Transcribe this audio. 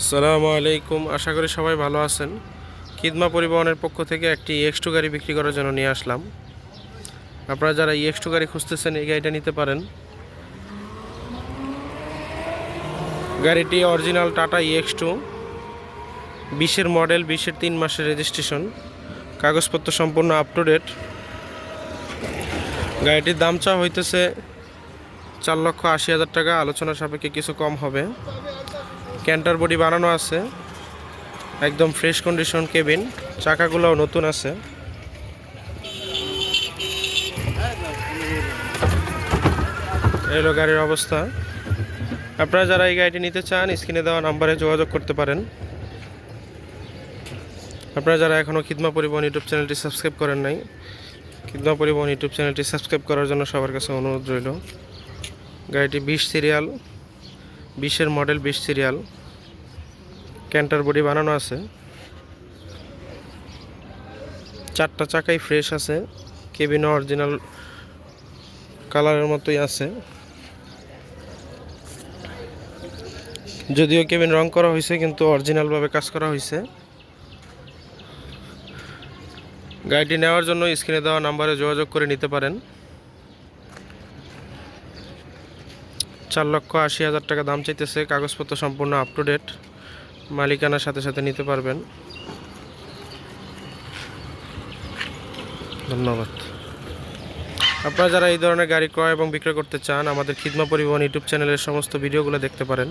আসসালামু আলাইকুম। আশা করি সবাই ভালো আছেন। কিদমা পরিবহনের পক্ষ থেকে একটি এক্স টু গাড়ি বিক্রি করার জন্য নিয়ে আসলাম। আপনারা যারা এক্স টু গাড়ি খুঁজতেছেন, এই গাড়িটা নিতে পারেন। গাড়িটি অরিজিনাল টাটা এক্স টু বিশের মডেল বিশের তিন মাসের রেজিস্ট্রেশন কাগজপত্র সম্পূর্ণ আপ টু ডেট গাড়িটির দাম চা হইতেছে চার লক্ষ আশি হাজার টাকা। আলোচনা সাপেক্ষে কিছু কম হবে। ক্যান্টার বডি বানানো আছে। একদম ফ্রেশ কন্ডিশন কেবিন। চাকাগুলোও নতুন আছে। এলো গাড়ির অবস্থা। আপনারা যারা এই গাড়িটি নিতে চান, স্ক্রিনে দেওয়া নাম্বারে যোগাযোগ করতে পারেন। আপনারা যারা এখনও খিদমা পরিবহন ইউটিউব চ্যানেলটি সাবস্ক্রাইব করেন নাই, খিদমা পরিবহন ইউটিউব চ্যানেলটি সাবস্ক্রাইব করার জন্য সবার কাছে অনুরোধ রইল। গাড়িটি বিশ সিরিয়াল। বিশের মডেল, বিশ সিরিয়াল ক্যান্টার বডি বানানো আছে। চারটা চাকাই ফ্রেশ আছে কেবিন অরিজিনাল কালারের মতোই আছে। যদিও কেবিন রং করা হয়েছে, কিন্তু অরিজিনালভাবে কাজ করা হয়েছে। গাড়িটি নেওয়ার জন্য স্ক্রিনে দেওয়া নাম্বারে যোগাযোগ করে নিতে পারেন। চার লক্ষ আশি হাজার টাকা দাম চাইতেছে। কাগজপত্র সম্পূর্ণ আপ টু ডেট মালিকানার সাথে সাথে নিতে পারবেন। ধন্যবাদ। আপনারা যারা এই ধরনের গাড়ি ক্রয় এবং বিক্রয় করতে চান, আমাদের খিদমা পরিবহন ইউটিউব চ্যানেলের সমস্ত ভিডিওগুলো দেখতে পারেন।